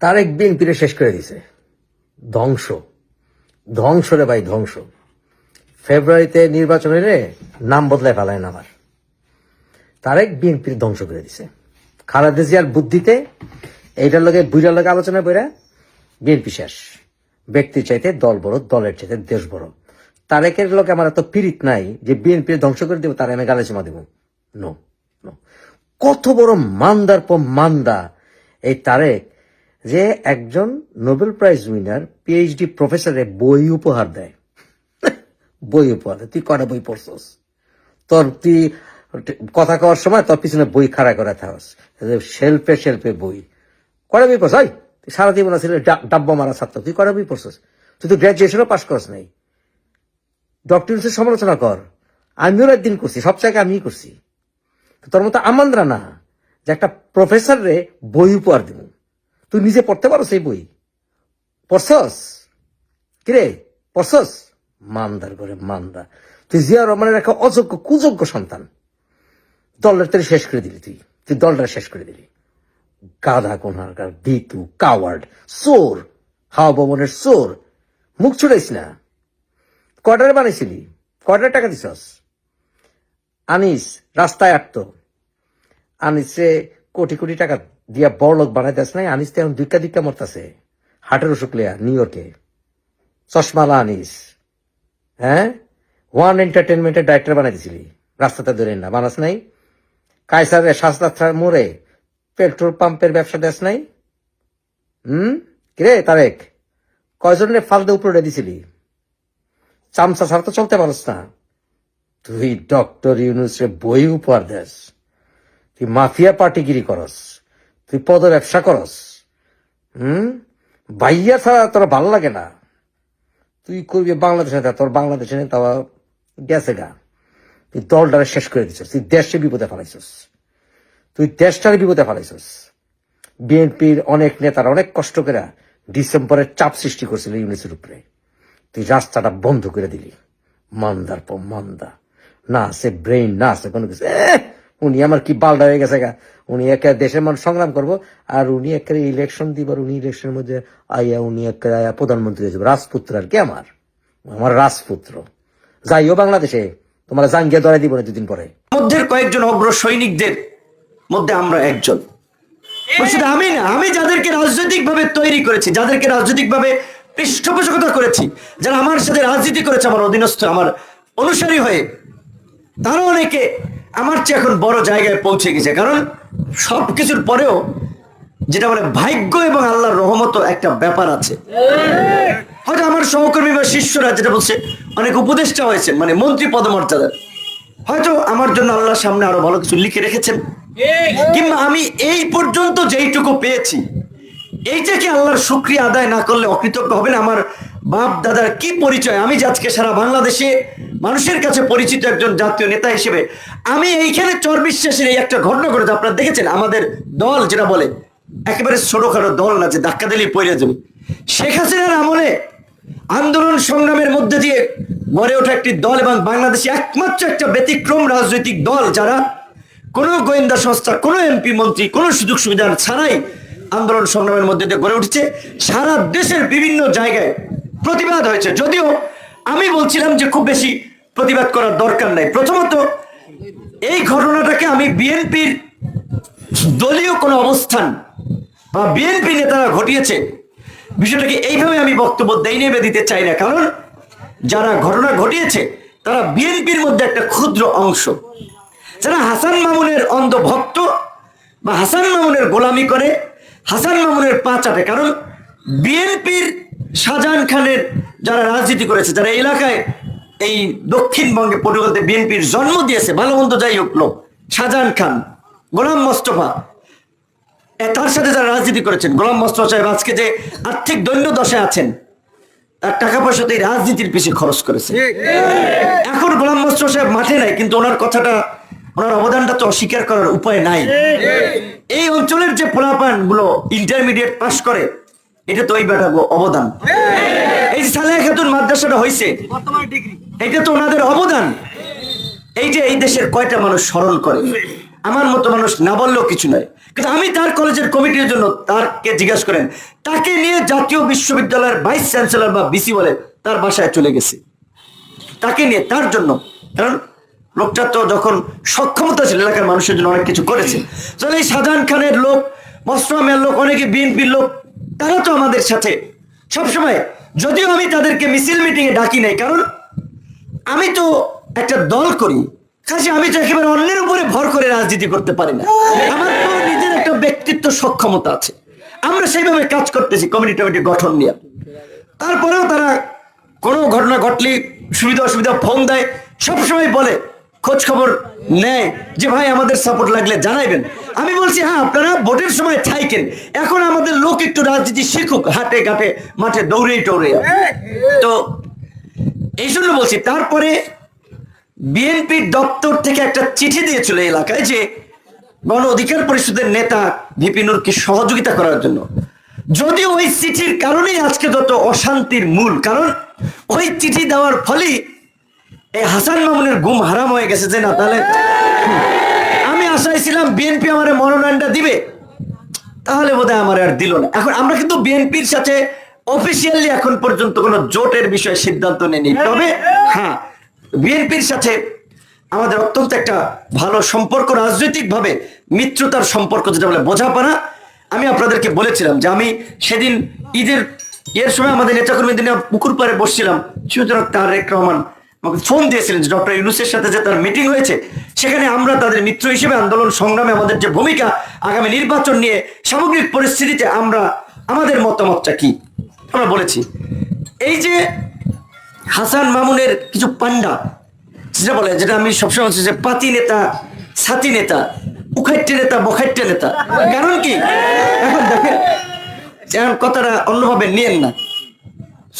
তারেক বিএনপিরে শেষ করে দিছে। ধ্বংস। ধ্বংস রে ভাই, ধ্বংস। ফেব্রুয়ারিতে নির্বাচন হলে নাম বদলায় ফেলায় না আমার তারেক বিএনপির ধ্বংস করে দিছে। খালেদা জিয়ার বুদ্ধিতে এইটার লগে বুঝার লগে আলোচনা করে বিএনপি শেষ। ব্যক্তি চাইতে দল বড়, দলের চাইতে দেশ বড়। তারেকের লোকে আমার এত পীড়িত নাই যে বিএনপির ধ্বংস করে দেবো, তার আমি গালে জমা দেবো। নো নো কত বড় মান্দার পর মান্দা এই তারেক যে একজন নোবেল প্রাইজ উইনার পিএইচডি প্রফেসরে বই উপহার দেয়। বই উপহার দেয়। তুই কটা বই পড়ছস? তোর তুই কথা কওয়ার সময় তোর পিছনে বই খাড়া করে থাকস। শেল্পে শেল্পে বই। কটা বই পড়ছ সারা জীবন ছিল ডাব্বা মারা ছাত্র। তুই কটা বই পড়ছস? তুই তো গ্র্যাজুয়েশনও পাস করস নাই। ডক্টর সমালোচনা কর। আমিও একদিন করছি সব জায়গায় আমিই করছি। তোর মতো আমান্দ্রা না, যে একটা প্রফেসর রে বই উপহার দিব। তুই নিজে পড়তে পারো সেই বই। পড়ছস? কিরে, পড়ছস? মান্দার করে মান্দা। তুই জিয়া রহমানের একটা অযোগ্য, কুযোগ্য সন্তান। দলটা তুই শেষ করে দিলি তুই। তুই দলটা শেষ করে দিলি। গাধা কোনহারকার ভিতু, কাওয়ার্ড সোর হাওয়া ভবনের সোর মুখ ছুড়াইস না। কয়টারে বানাইছিলি। কয়টার টাকা দিছস? আনিস, রাস্তায় আটতো। আনিসে কোটি কোটি টাকা দিয়া বড় লোক বানাই দেস নাই। আনিস তো এখন দুইকা দুইকা মরতাছে। হাটের অসুখ লিয়া নিউ ইয়র্কে। চশমালা আনিস। হ্যাঁ? ওয়ান এন্টারটেনমেন্টের ডাইরেক্টর বানাই দিছিলি রাস্তাতে ধরে না, বানাস নাই। কায়সারের শাস্তার মোড়ে পেট্রোল পাম্পের ব্যবসা দেশ নাই। হুম? কিরে, তারেক? কয়জনের ফালদে উপরে দিছিলি? চামচা ছাড়া তো চলতে পারস না। তুই ডক্টর ইউনুসে বই উপহার দেস। তুই মাফিয়া পার্টিগিরি করস। তুই পদ ব্যবসা করস। হুম? বাইয়া ছাড়া তোর ভালো লাগে না। তুই করবি বাংলাদেশে তোর বাংলাদেশে নেতা গেছে গা। তুই দলটারে শেষ করে দিছিস। তুই দেশে বিপদে ফেলাইছিস। তুই দেশটারে বিপদে ফেলাইছিস। বিএনপির অনেক নেতারা অনেক কষ্ট করে ডিসেম্বরের চাপ সৃষ্টি করছিল ইউনিসের উপরে। তুই রাস্তাটা বন্ধ করে দিলি। মান্দার পর মান্দা। না আছে ব্রেইন না আছে কোনো কিছু। উনি আমার কি বালডা হয়ে গেছে গা। উনি একে দেশের মানুষ সংগ্রাম করব আর উনি একে ইলেকশন দিবার উনি ইলেকশনের মধ্যে আইয়া উনি একে আয়া প্রধানমন্ত্রী হয়ে যাবে। রাজপুত্র আর কি আমার? আমার রাজপুত্র। যাইও বাংলাদেশে তোমার জাঙ্গিয়া ধরে দিব না দুদিন পরে। মধ্যে কয়েকজন অগ্র সৈনিকদের মধ্যে আমরা একজন। শুধু আমি না আমি যাদেরকে রাজনৈতিক ভাবে তৈরি করেছি যাদেরকে রাজনৈতিক ভাবে পৃষ্ঠপোষকতা করেছি যারা আমার সাথে রাজনীতি করেছে আমার অধীনস্থ আমার অনুসারী হয়ে তারা অনেকে আমার চেয়ে এখন বড় জায়গায় পৌঁছে গেছে, কারণ সব কিছুর পরেও যেটা বলে ভাগ্য এবং আল্লাহর রহমত একটা ব্যাপার আছে। হয়তো আমার সহকর্মী বা শিষ্যরা যেটা বলছে, অনেক উপদেষ্টা হয়েছে মানে মন্ত্রী পদমর্যাদার। হয়তো আমার জন্য আল্লাহর সামনে আরও ভালো কিছু লিখে রেখেছেন। কিংবা আমি এই পর্যন্ত যেইটুকু পেয়েছি এইটাকে আল্লাহর শুক্রিয়া আদায় না করলে অকৃতজ্ঞ হবে না আমার বাপ দাদার কি পরিচয়? আমি যে আজকে সারা বাংলাদেশে মানুষের কাছে পরিচিত একজন জাতীয় নেতা হিসেবে আমি এইখানে চর বিশ্বাসের এই একটা ঘটনা ঘটেছে, আপনারা দেখেছেন? আমাদের দল যেটা বলে, একেবারে ছোটখাটো দল না, যে ধাক্কা দিলেই পড়ে যাবে। শেখ হাসিনার আমলে আন্দোলন সংগ্রামের মধ্যে দিয়ে গড়ে ওঠা একটি দল এবং বাংলাদেশে একমাত্র একটা ব্যতিক্রম রাজনৈতিক দল যারা কোনো গোয়েন্দা সংস্থা, কোনো এমপি, মন্ত্রী, কোনো সুযোগ সুবিধা ছাড়াই আন্দোলন সংগ্রামের মধ্যে দিয়ে গড়ে উঠেছে। সারা দেশের বিভিন্ন জায়গায় প্রতিবাদ হয়েছে। যদিও আমি বলছিলাম যে খুব বেশি প্রতিবাদ করার দরকার নাই। প্রথমত, এই ঘটনাটাকে আমি বিএনপির দলীয় কোনো অবস্থান বা বিএনপি নেতারা ঘটিয়েছে, বিষয়টাকে এইভাবে আমি বক্তব্য দেই নেবে দিতে চাই না। কারণ যারা ঘটনা ঘটিয়েছে, তারা বিএনপির মধ্যে একটা ক্ষুদ্র অংশ। যারা হাসান মামুনের অন্ধভক্ত বা হাসান মামুনের গোলামি করে, হাসান মামুনের পা চাটে। কারণ বিএনপির শাহজাহান খানের যারা রাজনীতি করেছে, যারা এলাকায় এই দক্ষিণবঙ্গে পরিবর্তে বিএনপির জন্ম দিয়েছে ভালো মন্দ যাই হোক লোক। শাহজাহান খান গোলাম মোস্তফা। তার সাথে যারা রাজনীতি করেছেন গোলাম মোস্তফা সাহেব আজকে যে আর্থিক দৈন্য দশায় আছেন তার টাকা পয়সা তো এই রাজনীতির পিছিয়ে খরচ করেছে। এখন গোলাম মোস্তফা সাহেব মাঠে নাই কিন্তু ওনার কথাটা ওনার অবদানটা তো অস্বীকার করার উপায় নাই। এই অঞ্চলের যে পোলাপানগুলো ইন্টারমিডিয়েট পাশ করে এটা তো ওই বেটা অবদান। এই যে সালেহা খাতুন মাদ্রাসাটা হয়েছে এটা তো ওনাদের অবদান। এই যে এই দেশের কয়টা মানুষ স্মরণ করে, আমার মতো মানুষ না বললেও কিছু নয়। কিন্তু আমি তার কলেজের কমিটির জন্য তারকে জিজ্ঞাসা করেন, তাকে নিয়ে জাতীয় বিশ্ববিদ্যালয়ের ভাইস চ্যান্সেলর বা বিসি বলে তার বাসায় চলে গেছে। তাকে নিয়ে, তার জন্য। কারণ লোকটা তো যখন সক্ষমতা ছিল, এলাকার মানুষের জন্য অনেক কিছু করেছে। তাহলে এই শাহজাহান খানের লোক মসলামের লোক, অনেকে বিএনপির লোক, তারা তো আমাদের সাথে। সবসময়, যদিও আমি তাদেরকে মিছিল মিটিংয়ে ডাকি নাই, কারণ আমি তো একটা দল করি, কাজে আমি তো একেবারে অন্যের উপরে ভর করে রাজনীতি করতে পারি না। আমার তো নিজের একটা ব্যক্তিত্ব সক্ষমতা আছে। আমরা সেইভাবে কাজ করতেছি কমিউনিটি কমিটি গঠন নিয়ে। তারপরেও তারা কোনো ঘটনা ঘটলে সুবিধা অসুবিধা ফোন দেয়, সবসময় বলে, খোঁজ খবর নেয় যে ভাই আমাদের সাপোর্ট লাগলে জানাইবেন। আমি বলছি হ্যাঁ আপনারা ভোটের সময় থাইকেন। এখন আমাদের লোক একটু রাজনীতি শিখুক, হাটে ঘাটে, মাঠে দৌড়েই টৌড়ে তো এই জন্য বলছি, তারপরে বিএনপির দপ্তর থেকে একটা চিঠি দিয়েছিল এলাকায় যে গণ অধিকার পরিষদের নেতা ভিপি নুরকে সহযোগিতা করার জন্য। যদিও ওই চিঠির কারণেই আজকে যত অশান্তির মূল, কারণ ওই চিঠি দেওয়ার ফলেই এই হাসান মামুনের ঘুম হারাম হয়ে গেছে যে না, তাহলে আমি আশায় ছিলাম বিএনপি আমার মনোনয়নটা দিবে। তাহলে বোধহয় আমার আর দিল না। এখন আমরা কিন্তু বিএনপির সাথে অফিসিয়ালি এখন পর্যন্ত কোনো জোটের বিষয়ে সিদ্ধান্ত নেয়নি। তবে হ্যাঁ বিএনপির সাথে আমাদের অত্যন্ত একটা ভালো সম্পর্ক রাজনৈতিকভাবে মিত্রতার সম্পর্ক যেটা বলে বোঝাপড়া। আমি আপনাদেরকে বলেছিলাম যে আমি সেদিন ঈদের এর সময় আমাদের নেতাকর্মী দিনে পুকুর পাড়ে বসছিলাম। সুতরাং তারেক রহমান আমাকে ফোন দিয়েছিলেন যে ডক্টর ইউনুসের সাথে যে তার মিটিং হয়েছে সেখানে আমরা তাদের মিত্র হিসেবে আন্দোলন সংগ্রামে আমাদের যে ভূমিকা আগামী নির্বাচন নিয়ে সামগ্রিক পরিস্থিতিতে আমরা আমাদের মতামতটা কি? আমরা বলেছি। এই যে হাসান মামুনের কিছু পান্ডা, যেটা বলে, যেটা আমি সবসময় বলছি যে পাতি নেতা, ছাতি নেতা উখাইটে নেতা বখাইটে নেতা। কারণ কি? এখন দেখেন, এখন কথাটা অন্যভাবে নিয়েন না।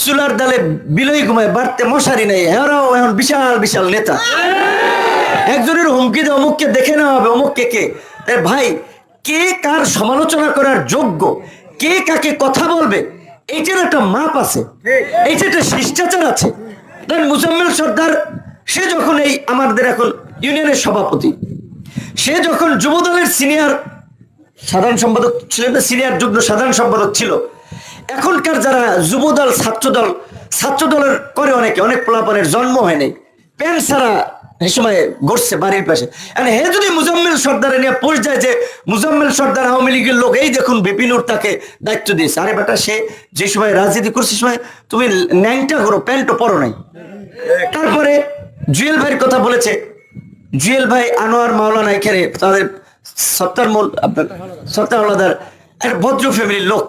চুলার ডালে বিলই ঘুমায়, বাড়তে মশারি নেই, এরাও এখন বিশাল বিশাল নেতা। একজনের হুমকি দিয়ে অমুককে দেখে নেওয়া হবে, অমুককে কে? ভাই, কে কার সমালোচনা করার যোগ্য? কে কাকে কথা বলবে? এইটার একটা মাপ আছে। এইটার একটা শিষ্টাচার আছে। মুজাম্মেল সর্দার, সে যখন এই আমাদের এখন ইউনিয়নের সভাপতি, সে যখন যুবদলের সিনিয়র সাধারণ সম্পাদক ছিলেন না সিনিয়র যুগ্ম সাধারণ সম্পাদক ছিল, এখনকার যারা যুবদল, ছাত্রদল, ছাত্রদলের করে অনেকে, অনেক পোলাপানের জন্ম হয়নি। প্যান্ট ছাড়া সময় গড়ছে বাড়ির পাশে। আর হে যদি মুজাম্মেল সর্দারে নিয়ে পৌঁছ যায় যে মুজাম্মেল সর্দার আওয়ামী লীগের লোক, এই দেখুন বিপিনুর তাকে দায়িত্ব দিয়েছে। আরে বেটা সে যে সময় রাজনীতি করছে সময় তুমি ন্যাংটা করো, প্যান্টও পরো নাই। তারপরে জুয়েল ভাইয়ের কথা বলেছে। জুয়েল ভাই, আনোয়ার মাওলানা এখানে তাদের সত্তার মূল আপনার সত্তার আলাদার একটা ভদ্র ফ্যামিলির লোক।